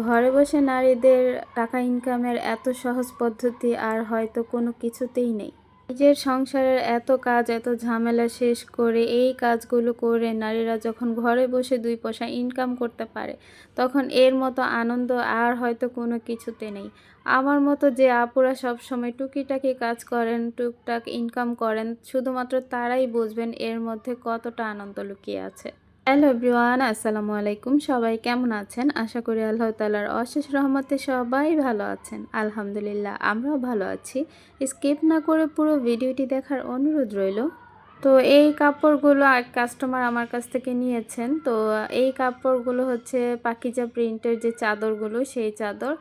ঘরে বসে নারীদের টাকা ইনকামের এত সহজ পদ্ধতি আর হয়তো কোনো কিছুতেই নেই। নিজের সংসারের এত কাজ, এত ঝামেলা শেষ করে এই কাজগুলো করে নারীরা যখন ঘরে বসে দুই পয়সা ইনকাম করতে পারে, তখন এর মতো আনন্দ আর হয়তো কোনো কিছুতে নেই। আমার মতো যে আপুরা সবসময় টুকিটাকি কাজ করেন, টুকটাক ইনকাম করেন, শুধুমাত্র তারাই বুঝবেন এর মধ্যে কতটা আনন্দ লুকিয়ে আছে। হ্যালো এভরিওয়ান, আসসালামু আলাইকুম। সবাই কেমন আছেন? আশা করি আল্লাহ তালার অশেষ রহমতে সবাই ভালো আছেন। আলহামদুলিল্লাহ, আমরাও ভালো আছি। স্কিপ না করে পুরো ভিডিওটি দেখার অনুরোধ রইল। তো এই কাপড়গুলো কাস্টমার আমার কাছ থেকে নিয়েছেন। তো এই কাপড়গুলো হচ্ছে পাকিজা প্রিন্টের যে চাদরগুলো, সেই চাদর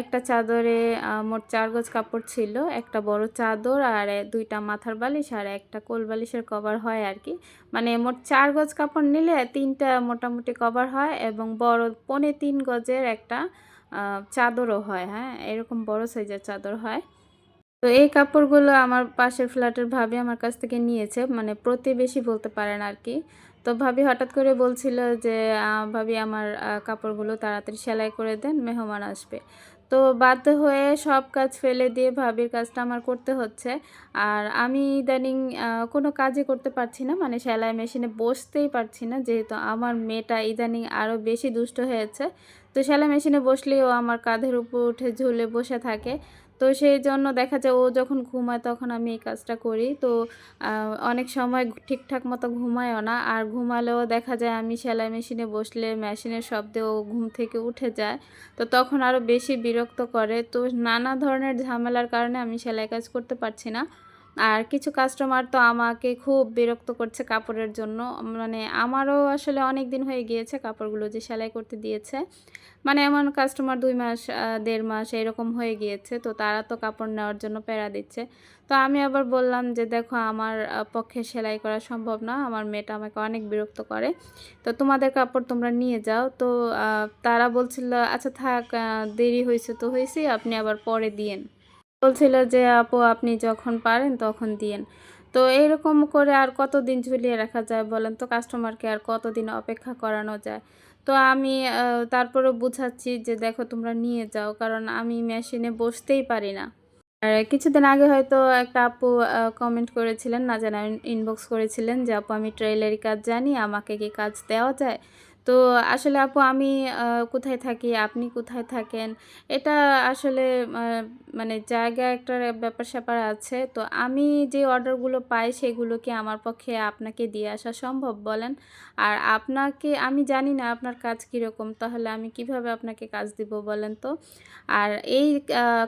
একটা চাদরে মোট চার গজ কাপড় ছিল। একটা বড় চাদর আর দুইটা মাথার বালিশ আর একটা কোল বালিশের কভার হয় আর কি। মানে মোট চার গজ কাপড় নিলে তিনটা মোটামুটি কভার হয় এবং বড় পনে তিন গজের একটা চাদরও হয় হ্যাঁ? এরকম বড় সাইজের চাদর হয়। তো এই কাপড়গুলো আমার পাশের ফ্ল্যাটের ভাবে আমার কাছ থেকে নিয়েছে। মানে প্রতিবেশী বলতে পারেন আর কি। তো ভাবি হঠাৎ করে বলছিল যে ভাবি আমার কাপড়গুলো তাড়াতাড়ি সেলাই করে দেন, মেহমান আসবে। তো বাধ্য হয়ে সব কাজ ফেলে দিয়ে ভাবির কাজটা আমার করতে হচ্ছে। আর আমি ইদানিং কোনো কাজই করতে পারছি না মানে সেলাই মেশিনে বসতেই পারছি না, যেহেতু আমার মেয়েটা ইদানিং আরও বেশি দুষ্ট হয়েছে। তো সেলাই মেশিনে বসলেই ও আমার কাঁধের উপর উঠে ঝুলে বসে থাকে। তো সেই জন্য দেখা যায় ও যখন ঘুমায় তখন আমি এই কাজটা করি। তো অনেক সময় ঠিকঠাক মতো ঘুমায়ও না। আর ঘুমালেও দেখা যায় আমি সেলাই মেশিনে বসলে মেশিনের শব্দে ও ঘুম থেকে উঠে যায়। তো তখন আরও বেশি বিরক্ত করে। তো নানা ধরনের ঝামেলার কারণে আমি সেলাই কাজ করতে পারছি না। আর কিছু কাস্টমার তো আমাকে খুব বিরক্ত করছে কাপড়ের জন্য। মানে আমারও আসলে অনেক দিন হয়ে গিয়েছে কাপড়গুলো যে সেলাই করতে দিয়েছে। মানে এমন কাস্টমার দুই মাস দেড় মাস এরকম হয়ে গিয়েছে, তো তারা তো কাপড় নেওয়ার জন্য প্যারা দিচ্ছে। তো আমি আবার বললাম যে, দেখো, আমার পক্ষে সেলাই করা সম্ভব না, আমার মেয়েটা আমাকে অনেক বিরক্ত করে। তো তোমাদের কাপড় তোমরা নিয়ে যাও। তো তারা বলছিল আচ্ছা থাক দেরি হয়েছে তো হয়েছে, আপনি আবার পরে দিয়েন। বলছিল যে আপু আপনি যখন পারেন তখন দিয়েন। তো এরকম করে আর কতদিন ঝুলিয়ে রাখা যায় বলেন তো? কাস্টমারকে আর কতদিন অপেক্ষা করানো যায়? তো আমি আহ, তারপরেও বুঝাচ্ছি যে দেখো তোমরা নিয়ে যাও। কারণ আমি মেশিনে বসতেই পারি না। আর কিছুদিন আগে হয়তো একটা আপু কমেন্ট করেছিলেন না জানা ইনবক্স করেছিলেন যে আপু আমি ট্রেলারি কাজ জানি আমাকে কি কাজ দেওয়া যায়? তো আসলে আপু আমি কোথায় থাকি, আপনি কোথায় থাকেন? এটা আসলে মানে জায়গা একটা ব্যাপার স্যাপার আছে। তো আমি যে অর্ডারগুলো পাই সেগুলো কি আমার পক্ষে আপনাকে দিয়ে আসা সম্ভব বলেন? আর আপনাকে, আমি জানি না আপনার কাজ কীরকম, তাহলে আমি কীভাবে আপনাকে কাজ দিব বলেন তো? আর এই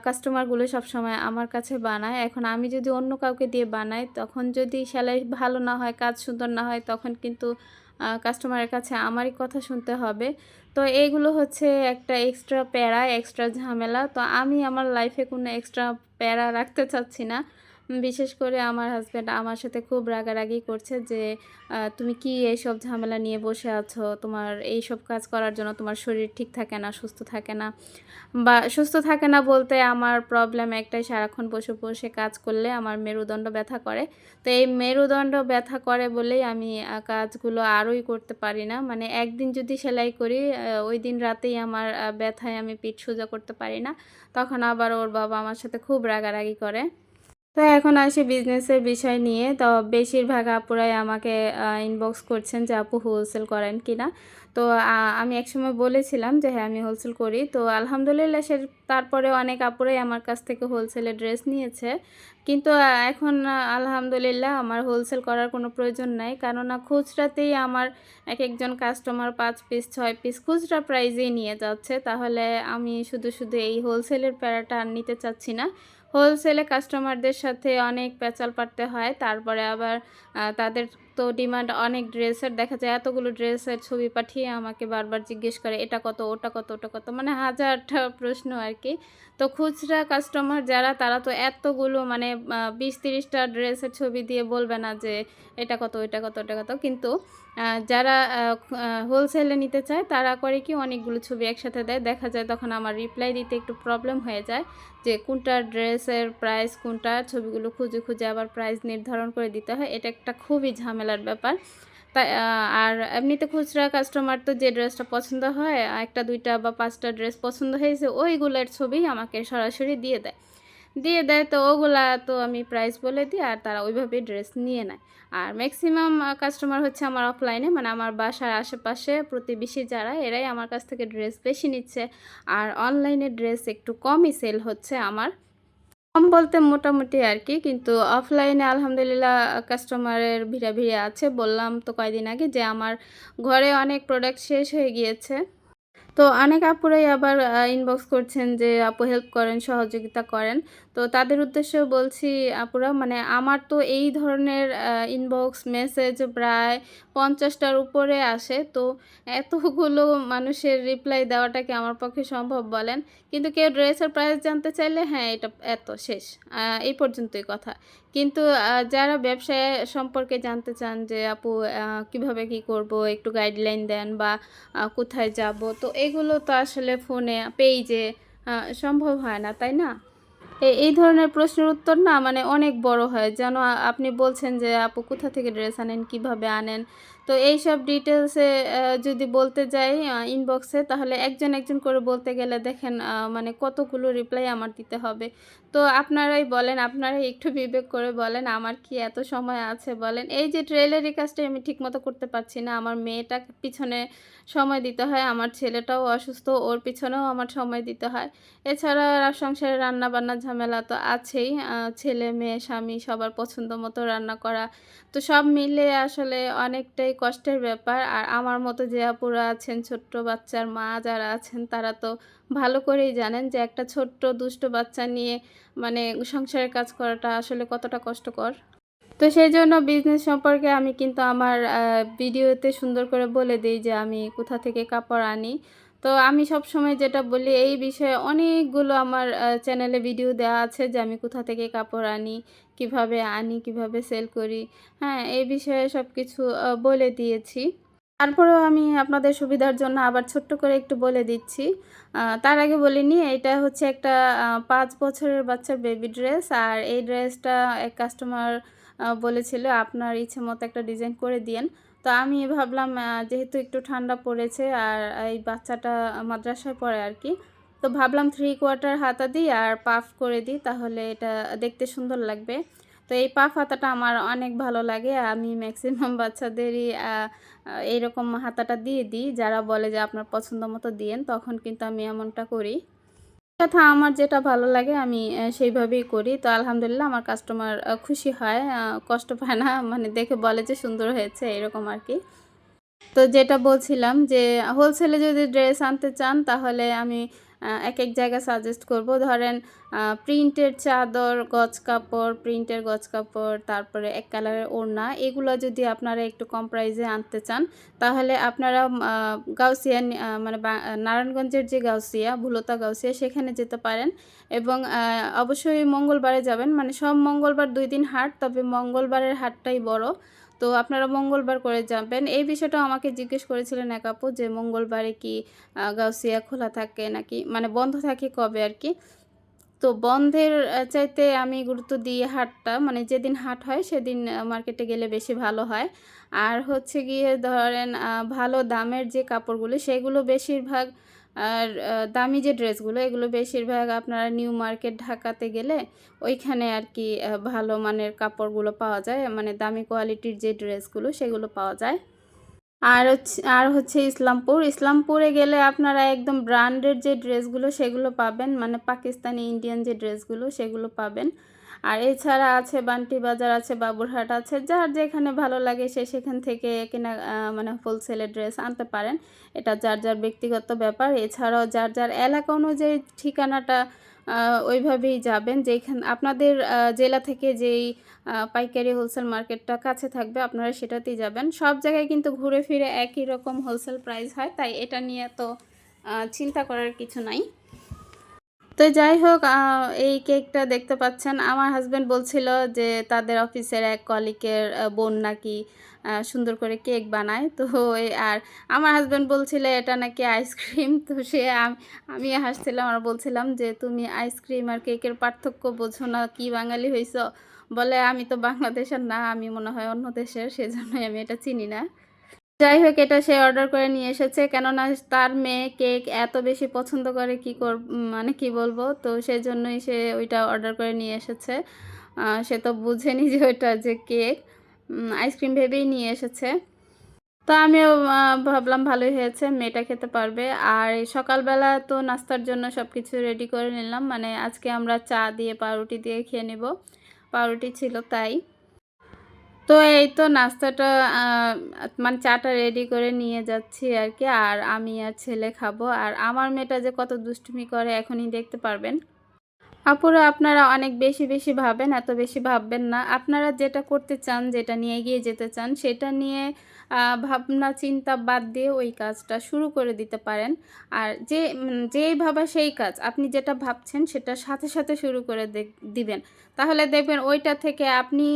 কাস্টমারগুলো সবসময় আমার কাছে বানায়। এখন আমি যদি অন্য কাউকে দিয়ে বানাই, তখন যদি সেলাই ভালো না হয়, কাজ সুন্দর না হয়, তখন কিন্তু কাস্টমারের কাছে আমারই কথা শুনতে হবে। তো এইগুলো হচ্ছে একটা এক্সট্রা প্যারা এক্সট্রা ঝামেলা। তো আমি আমার লাইফে কোনো এক্সট্রা প্যারা রাখতে চাচ্ছি না। বিশেষ করে আমার হাজব্যান্ড আমার সাথে খুব রাগারাগি করছে যে তুমি কি এইসব ঝামেলা নিয়ে বসে আছো? তোমার এই সব কাজ করার জন্য তোমার শরীর ঠিক থাকে না, সুস্থ থাকে না। বা সুস্থ থাকে না বলতে আমার প্রবলেম একটাই, সারাক্ষণ বসে বসে কাজ করলে আমার মেরুদণ্ড ব্যথা করে। তো এই মেরুদণ্ড ব্যথা করে বলেই আমি কাজগুলো আরোই করতে পারি না। মানে একদিন যদি সেলাই করি ওই দিন রাতেই আমার ব্যথায় আমি পিঠ সোজা করতে পারি না। তখন আবার ওর বাবা আমার সাথে খুব রাগারাগি করে। তো এখন আসি বিজনেসের বিষয় নিয়ে। তো বেশিরভাগ আপুরাই আমাকে ইনবক্স করছেন যে আপু হোলসেল করেন কি না তো আমি একসময় বলেছিলাম যে হ্যাঁ আমি হোলসেল করি। তো আলহামদুলিল্লাহ সে তারপরে অনেক আপুরাই আমার কাছ থেকে হোলসেলে ড্রেস নিয়েছে। কিন্তু এখন আলহামদুলিল্লাহ আমার হোলসেল করার কোনো প্রয়োজন নাই। কেননা খুচরাতেই আমার এক একজন কাস্টমার পাঁচ পিস ছয় পিস খুচরা প্রাইজেই নিয়ে যাচ্ছে। তাহলে আমি শুধু শুধু এই হোলসেলের প্যারাটা আর নিতে চাচ্ছি না। হোলসেলে কাস্টমারদের সাথে অনেক পেঁচাল পাড়তে হয় তারপরে আবার তাদের তো ডিমান্ড অনেক ড্রেসের, দেখা যায় এতগুলো ড্রেসের ছবি পাঠিয়ে আমাকে বারবার জিজ্ঞেস করে, এটা কত, ওটা কত ওটা কত? মানে হাজারটা প্রশ্ন আর কি। তো খুচরা কাস্টমার যারা, তারা তো এতগুলো মানে বিশ তিরিশটা ড্রেসের ছবি দিয়ে বলবে না যে, এটা কত এটা কত, ওটা কত? কিন্তু যারা হোলসেলে নিতে চায়, তারা করে কি অনেকগুলো ছবি একসাথে দেয়। দেখা যায় তখন আমার রিপ্লাই দিতে একটু প্রবলেম হয়ে যায় যে, কোনটা ড্রেসের প্রাইস কোনটা? ছবিগুলো খুঁজে খুঁজে আবার প্রাইস নির্ধারণ করে দিতে হয়। এটা একটা খুবই ঝামেলার ব্যাপার। তাই আর এমনিতে খুচরা কাস্টমার তো যে ড্রেসটা পছন্দ হয়, একটা, দুইটা বা পাঁচটা ড্রেস পছন্দ হয়েছে, ওইগুলোর ছবি আমাকে সরাসরি দিয়ে দেয়। দিয়ে দেয় তো ওগুলা তো আমি প্রাইস বলে দিই আর তারা ওইভাবেই ড্রেস নিয়ে নেয়। আর ম্যাক্সিমাম কাস্টমার হচ্ছে আমার অফলাইনে মানে আমার বাসার আশেপাশে প্রতিবেশী যারা, এরাই আমার কাছ থেকে ড্রেস বেশি নিচ্ছে। আর অনলাইনে ড্রেস একটু কমই সেল হচ্ছে আমার। কম বলতে মোটামুটি আর কি কিন্তু অফলাইনে আলহামদুলিল্লাহ কাস্টমারের ভিড়া ভিড়ে আছে। বললাম তো কয়দিন আগে যে আমার ঘরে অনেক প্রোডাক্ট শেষ হয়ে গিয়েছে। তো অনেক আপুরাই আবার ইনবক্স করছেন যে আপু হেল্প করেন, সহযোগিতা করেন। তো তাদের উদ্দেশ্যে বলছি, আপুরা মানে আমার তো এই ধরনের ইনবক্স মেসেজ প্রায় পঞ্চাশটার উপরে আসে। তো এতগুলো মানুষের রিপ্লাই দেওয়াটা কি আমার পক্ষে সম্ভব বলেন? কিন্তু কেউ ড্রেসের প্রাইস জানতে চাইলে হ্যাঁ এটা এত, শেষ। এই পর্যন্তই কথা। কিন্তু যারা ব্যবসায় সম্পর্কে জানতে চান যে, আপু কীভাবে কি করব, একটু গাইডলাইন দেন বা কোথায় যাব? তো এগুলো তো আসলে ফোনে পেজে সম্ভব হয় না, তাই না? এই ধরনের প্রশ্নের উত্তর না মানে অনেক বড় হয়। যেন আপনি বলছেন যে, আপু কোথা থেকে ড্রেস আনেন? কীভাবে আনেন? তো এইসব ডিটেলসে যদি বলতে যাই ইনবক্সে তাহলে একজন একজন করে বলতে গেলে দেখেন মানে কতগুলো রিপ্লাই আমার দিতে হবে। তো আপনারাই বলেন, আপনারাই একটু বিবেক করে বলেন, আমার কি এত সময় আছে বলেন। এই যে ট্রেলারি কাজটা আমি ঠিকমতো করতে পারছি না। আমার মেয়েটা পিছনে সময় দিতে হয়, আমার ছেলেটাও অসুস্থ, ওর পিছনেও আমার সময় দিতে হয়। এছাড়া সংসারে রান্না বান্নার ঝামেলা তো আছেই ছেলে, মেয়ে, স্বামী সবার পছন্দ মতো রান্না করা। তো সব মিলে আসলে অনেকটাই কষ্টের ব্যাপার। আর আমার মতো যে আপুরা আছেন, ছোট্ট বাচ্চার মা যারা আছেন, তারা তো ভালো করেই জানেন যে একটা ছোট্ট, দুষ্ট বাচ্চা নিয়ে মানে সংসারের কাজ করাটা আসলে কতটা কষ্টকর। তো সেই জন্য বিজনেস সম্পর্কে আমি কিন্তু আমার ভিডিওতে সুন্দর করে বলে দিই যে আমি কোথা থেকে কাপড় আনি। তো আমি সব সময় যেটা বলি, এই বিষয়ে অনেকগুলো আমার চ্যানেলে ভিডিও দেওয়া আছে যে আমি কোথা থেকে কাপড় আনি। কীভাবে আনি, কীভাবে সেল করি হ্যাঁ এই বিষয়ে সব কিছু বলে দিয়েছি। তারপরেও আমি আপনাদের সুবিধার জন্য আবার ছোট্ট করে একটু বলে দিচ্ছি। তার আগে বলিনি এটা হচ্ছে একটা পাঁচ বছরের বাচ্চার বেবি ড্রেস আর এই ড্রেসটা এক কাস্টমার বলেছিল আপনার ইচ্ছে মতো একটা ডিজাইন করে দিয়েন। তো আমি ভাবলাম যেহেতু একটু ঠান্ডা পড়েছে আর এই বাচ্চাটা মাদ্রাসায় পড়ে আর কি তো ভাবলাম থ্রি কোয়ার্টার হাতা দিই আর পাফ করে দিই, তাহলে এটা দেখতে সুন্দর লাগবে। তো এই পাফ হাতাটা আমার অনেক ভালো লাগে, আমি ম্যাক্সিমাম বাচ্চাদেরই এইরকম হাতাটা দিয়ে দিই, যারা বলে যে আপনার পছন্দ মতো দিয়েন, তখন কিন্তু আমি এমনটা করি। কথা আমার যেটা ভালো লাগে, আমি সেইভাবেই করি। তো আলহামদুলিল্লাহ আমার কাস্টমার খুশি হয় কষ্ট পায় না মানে দেখে বলে যে সুন্দর হয়েছে, এরকম আর কি। তো যেটা বলছিলাম যে হোলসেলে যদি ড্রেস আনতে চান, তাহলে আমি এক এক জায়গা সাজেস্ট করব। ধরেন প্রিন্টের চাদর, গজ কাপড় প্রিন্টের গজ কাপড়, তারপরে এক কালারের ওড়না, এগুলো যদি আপনারা একটু কম প্রাইজে আনতে চান, তাহলে আপনারা গাউসিয়া মানে নারায়ণগঞ্জের যে গাউসিয়া, ভুলতা গাউসিয়া, সেখানে যেতে পারেন। এবং অবশ্যই মঙ্গলবারে যাবেন। মানে সব মঙ্গলবার দুই দিন হাট, তবে মঙ্গলবারের হাটটাই বড়। তো আপনারা মঙ্গলবার করে যাবেন। এই বিষয়টা আমাকে জিজ্ঞেস করেছিলেন এক আপু যে মঙ্গলবারে কি গাউসিয়া খোলা থাকে নাকি মানে বন্ধ থাকে কবে আর কি? তো বন্ধের চাইতে আমি গুরুত্ব দিই হাটটা মানে যেদিন হাট হয় সেদিন মার্কেটে গেলে বেশি ভালো হয়। আর হচ্ছে গিয়ে ধরেন ভালো দামের যে কাপড়গুলো সেগুলো বেশিরভাগ আর দামি যে ড্রেসগুলো, এগুলো বেশিরভাগ আপনারা নিউ মার্কেট ঢাকাতে গেলে ওইখানে আর কি ভালো মানের কাপড়গুলো পাওয়া যায়। মানে দামি কোয়ালিটির যে ড্রেসগুলো, সেগুলো পাওয়া যায়। আর হচ্ছে আর হচ্ছে ইসলামপুর। ইসলামপুরে গেলে আপনারা একদম ব্র্যান্ডের যে ড্রেসগুলো, সেগুলো পাবেন। মানে পাকিস্তানি, ইন্ডিয়ান যে ড্রেসগুলো, সেগুলো পাবেন। আর এছাড়া আছে বান্টি বাজার, আছে বাবুরহাট, আছে যার যেখানে ভালো লাগে সে সেখান থেকে কেনা মানে হোলসেলে ড্রেস আনতে পারেন। এটা যার যার ব্যক্তিগত ব্যাপার। এছাড়াও যার যার এলাকা অনুযায়ী ঠিকানাটা ওইভাবেই যাবেন। যেখান, আপনাদের জেলা থেকে যেই পাইকারি হোলসেল মার্কেটটা কাছে থাকবে, আপনারা সেটাতেই যাবেন। সব জায়গায় কিন্তু ঘুরে ফিরে একই রকম হোলসেল প্রাইস হয়। তাই এটা নিয়ে তো চিন্তা করার কিছু নাই। তো যাই হোক এই কেকটা দেখতে পাচ্ছেন। আমার হাজব্যান্ড বলছিল যে তাদের অফিসের এক কলিকের বোন নাকি সুন্দর করে কেক বানায়। তো আর আমার হাজব্যান্ড বলছিল, এটা নাকি আইসক্রিম তো সে, আমি হাসছিলাম আর বলছিলাম যে, তুমি আইসক্রিম আর কেকের পার্থক্য বোঝো না, কি বাঙালি হয়েছো বলে, আমি তো বাংলাদেশের না, আমি মনে হয় অন্য দেশের, সেজন্যই আমি এটা চিনি না। যাই হোক, এটা সে অর্ডার করে নিয়ে এসেছে। কেননা তার মেয়ে কেক এত বেশি পছন্দ করে কি কর মানে কি বলব? তো সেই জন্যই সে ওইটা অর্ডার করে নিয়ে এসেছে। সে তো বুঝেনি যে ওইটা যে কেক আইসক্রিম ভেবেই নিয়ে এসেছে। তো আমিও ভাবলাম ভালোই হয়েছে, মেয়েটা খেতে পারবে। আর সকালবেলা তো নাস্তার জন্য সব কিছু রেডি করে নিলাম। মানে আজকে আমরা চা দিয়ে পাউরুটি দিয়ে খেয়ে নেব। পাউরুটি ছিল তাই। তো এই তো নাস্তাটা মানে চাটা রেডি করে নিয়ে যাচ্ছি আর কি আর আমি আর ছেলে খাব। আর আমার মেয়েটা যে কত দুষ্টুমি করে, এখনই দেখতে পারবেন। আপুরা, আপনারা অনেক বেশি বেশি ভাবেন, এত বেশি ভাববেন না। আপনারা যেটা করতে চান, যেটা নিয়ে এগিয়ে যেতে চান, সেটা নিয়ে ভাবনা, চিন্তা বাদ দিয়ে ওই কাজটা শুরু করে দিতে পারেন। আর যে যেই ভাবা সেই কাজ, আপনি যেটা ভাবছেন সেটা সাথে সাথে শুরু করে দিবেন। তাহলে দেখবেন ওইটা থেকে আপনি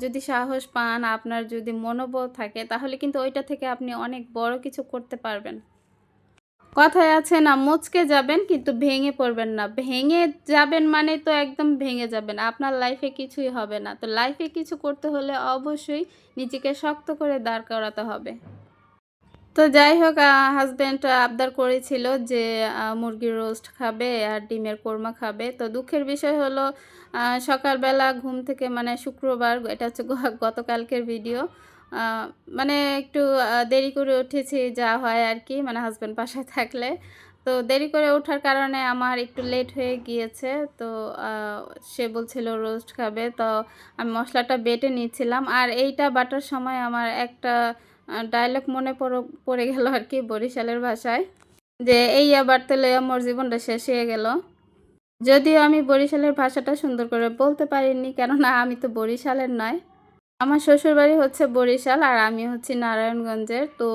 যদি সাহস পান, আপনার যদি মনোবল থাকে, তাহলে কিন্তু ওইটা থেকে আপনি অনেক বড় কিছু করতে পারবেন। কথায় আছে না, মুচকে যাবেন কিন্তু ভেঙে পড়বেন না। ভেঙে যাবেন মানে তো একদম ভেঙে যাবেন, আপনার লাইফে কিছুই হবে না। তো লাইফে কিছু করতে হলে অবশ্যই নিজেকে শক্ত করে দাঁড় করাতে হবে। তো যাই হোক হাজব্যান্ড আবদার করেছিল যে মুরগির রোস্ট খাবে আর ডিমের কোরমা খাবে। তো দুঃখের বিষয় হলো সকালবেলা ঘুম থেকে মানে শুক্রবার, এটা হচ্ছে গতকালকের ভিডিও মানে একটু দেরি করে উঠেছি যা হয় আর কি মানে হাজব্যান্ড বাসায় থাকলে। তো দেরি করে ওঠার কারণে আমার একটু লেট হয়ে গিয়েছে। তো সে বলছিল রোস্ট খাবে। তো আমি মশলাটা বেটে নিয়েছিলাম আর এইটা বাটার সময় আমার একটা ডায়লগ মনে পড়ো গেল আর কি বরিশালের ভাষায়। যে এই আবার তেলে আমার জীবনটা শেষ হয়ে গেল। যদিও আমি বরিশালের ভাষাটা সুন্দর করে বলতে পারিনি, কেননা আমি তো বরিশালের নয়। আমার শ্বশুরবাড়ি হচ্ছে বরিশাল আর আমি হচ্ছি নারায়ণগঞ্জের। তো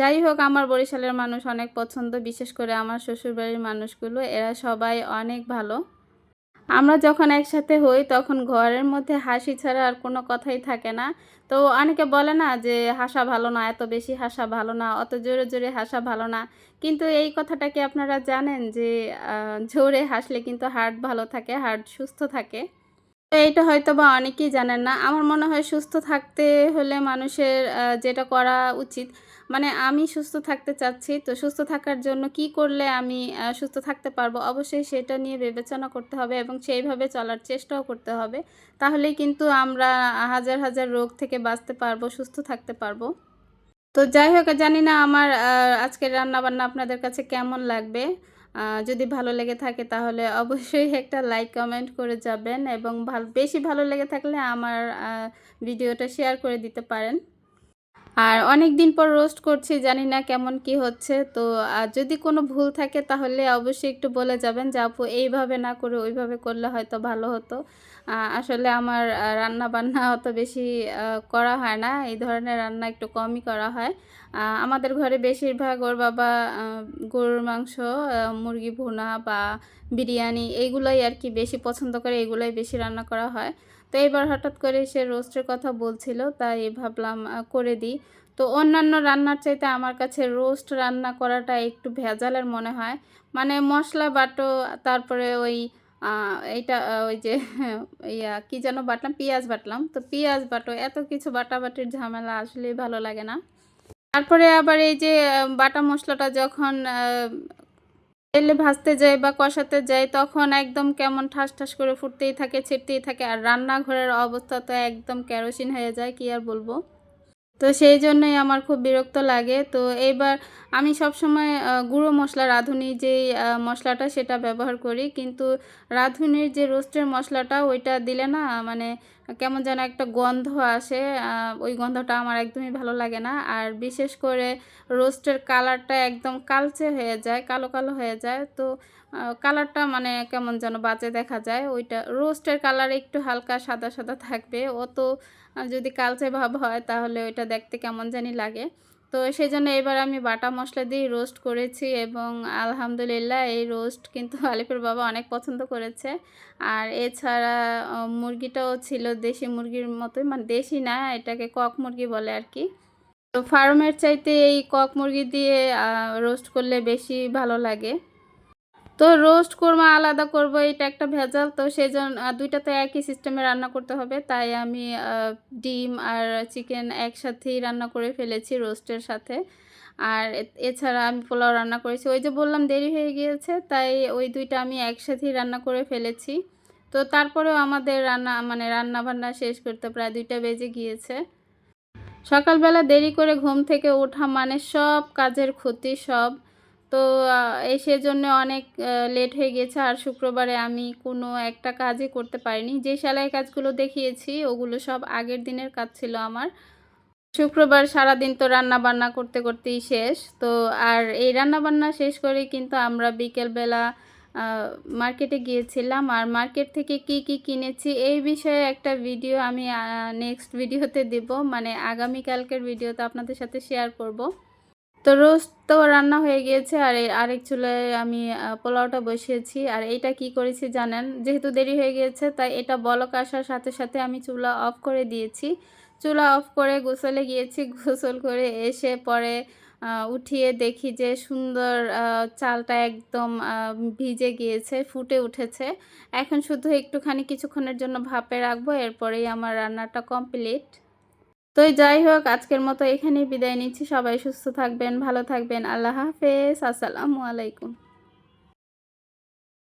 যাই হোক আমার বরিশালের মানুষ অনেক পছন্দ, বিশেষ করে আমার শ্বশুরবাড়ির মানুষগুলো, এরা সবাই অনেক ভালো। আমরা যখন একসাথে হই তখন ঘরের মধ্যে হাসি ছাড়া আর কোনো কথাই থাকে না। তো অনেকে বলে না যে হাসা ভালো না, এত বেশি হাসা ভালো না, অত জোরে জোরে হাসা ভালো না। কিন্তু এই কথাটা কি আপনারা জানেন যে জোরে হাসলে কিন্তু হার্ট ভালো থাকে, হার্ট সুস্থ থাকে? তো এইটা হয়তো বা অনেকেই জানেন না। আমার মনে হয় সুস্থ থাকতে হলে মানুষের যেটা করা উচিত। মানে আমি সুস্থ থাকতে চাচ্ছি, তো সুস্থ থাকার জন্য কি করলে আমি সুস্থ থাকতে পারব? অবশ্যই সেটা নিয়ে বিবেচনা করতে হবে এবং সেইভাবে চলার চেষ্টাও করতে হবে। তাহলেই কিন্তু আমরা হাজার হাজার রোগ থেকে বাঁচতে পারব, সুস্থ থাকতে পারব। তো যাই হোক, জানি না আমার আজকের রান্নাবান্না আপনাদের কাছে কেমন লাগবে। যদি ভালো লেগে থাকে তাহলে অবশ্যই একটা লাইক কমেন্ট করে যাবেন এবং ভালো বেশি ভালো লেগে থাকলে আমার ভিডিওটা শেয়ার করে দিতে পারেন। আর অনেক দিন পর রোস্ট করছি, জানি না কেমন কি হচ্ছে। তো যদি কোনো ভুল থাকে তাহলে অবশ্যই একটু বলে যাবেন যে, আপু, এইভাবে না করে ওইভাবে করলে হয়তো ভালো হতো। আসলে আমার রান্না বান্না অত বেশি করা হয় না। এই ধরনের রান্না একটু কমই করা হয়। আমাদের ঘরে বেশিরভাগ ওর বাবা গরুর মাংস মুরগি ভুনা বা বিরিয়ানি এইগুলোই আর কি বেশি পছন্দ করে এগুলোই বেশি রান্না করা হয়। তো এবার হঠাৎ করে সে রোস্টের কথা বলছিল, তাই ভাবলাম করে দিই। তো অন্যান্য রান্নার চাইতে আমার কাছে রোস্ট রান্না করাটা একটু ভেজালের মনে হয়। মানে মশলা, বাটো, তারপরে ওই এইটা ওই যে, ইয়া, কি যেন বাটলাম, পেঁয়াজ বাটলাম। তো পেঁয়াজ, বাটো, এত কিছু বাটাবাটির ঝামেলা আসলেই ভালো লাগে না। তারপরে আবার এই যে বাটা মশলাটা যখন তেলে ভাজতে যাই বা কষাতে যায় তখন একদম কেমন ঠাস ঠাস করে ফুটতেই থাকে, ছিটতেই থাকে। আর রান্নাঘরের অবস্থা তো একদম কেরোসিন হয়ে যায়, কি আর বলব? তো সেই জন্যই আমার খুব বিরক্ত লাগে। তো এইবার আমি সবসময় আহ, গুঁড়ো মশলা রাঁধুনি যে আহ, মশলাটা সেটা ব্যবহার করি। কিন্তু রাঁধুনির যে রোস্টের মশলাটা ওইটা দিলে না মানে কেমন যেন একটা গন্ধ আসে ওই গন্ধটা আমার একদমই ভালো লাগে না। আর বিশেষ করে রোস্টের কালারটা একদম কালচে হয়ে যায় কালো কালো হয়ে যায়। তো কালারটা মানে কেমন যেন বাজে দেখা যায়। ওইটা রোস্টের কালার একটু হালকা সাদা সাদা থাকবে। অত যদি কালচে ভাব হয় তাহলে ওইটা দেখতে কেমন জানি লাগে। তো সেই জন্য এবার আমি বাটা মশলা দিয়ে রোস্ট করেছি এবং আলহামদুলিল্লাহ এই রোস্ট কিন্তু আলিফের বাবা অনেক পছন্দ করেছে। আর এছাড়া মুরগিটাও ছিল দেশি মুরগির মতোই মানে দেশি না, এটাকে কক মুরগি বলে আর কি। তো ফার্মের চাইতে এই কক মুরগি দিয়ে রোস্ট করলে বেশি ভালো লাগে। তো রোস্ট কোরমা আলাদা করব এটা একটা ভেজাল, তো সেই জন্য দুইটা তো একই সিস্টেমে রান্না করতে হবে। তাই আমি ডিম আর চিকেন একসাথেই রান্না করে ফেলেছি রোস্টের সাথে। আর এছাড়া আমি পোলাও রান্না করেছি। ওই যে বললাম, দেরি হয়ে গিয়েছে, তাই ওই দুইটা আমি একসাথেই রান্না করে ফেলেছি। তো তারপরেও আমাদের রান্না মানে রান্না বান্না শেষ করতে প্রায় দুইটা বেজে গিয়েছে। সকালবেলা দেরি করে ঘুম থেকে ওঠা মানে সব কাজের ক্ষতি সব। তো এই সেজন্য অনেক লেট হয়ে গেছে। আর শুক্রবারে আমি কোনো একটা কাজই করতে পারিনি। যে সেলাই কাজগুলো দেখিয়েছি, ওগুলো সব আগের দিনের কাজ ছিল আমার। শুক্রবার সারাদিন তো রান্না বান্না করতে করতেই শেষ। তো, আর এই রান্না বান্না শেষ করে কিন্তু আমরা বিকেলবেলা মার্কেটে গিয়েছিলাম। আর মার্কেট থেকে কি কি কিনেছি, এই বিষয়ে একটা ভিডিও আমি নেক্সট ভিডিওতে দেব। মানে আগামীকালকের ভিডিওতে আপনাদের সাথে শেয়ার করব। তো রোস্ট তো রান্না হয়ে গিয়েছে, আর আরেক চুলায় আমি পোলাওটা বসিয়েছি। আর এইটা কি করেছি জানেন? যেহেতু দেরি হয়ে গিয়েছে, তাই এটা বলক আসার সাথে সাথে আমি চুলা অফ করে দিয়েছি। চুলা অফ করে গোসলে গিয়েছি, গোসল করে এসে পরে উঠিয়ে দেখি যে সুন্দর চালটা একদম ভিজে গিয়েছে, ফুটে উঠেছে। এখন শুধু একটুখানি কিছুক্ষণের জন্য ভাপে রাখব, এরপরেই আমার রান্নাটা কমপ্লিট তো যাই হোক, আজকের মতো এখানেই বিদায় নিচ্ছি। সবাই সুস্থ থাকবেন, ভালো থাকবেন। আল্লাহ হাফেজ। আসসালামু আলাইকুম।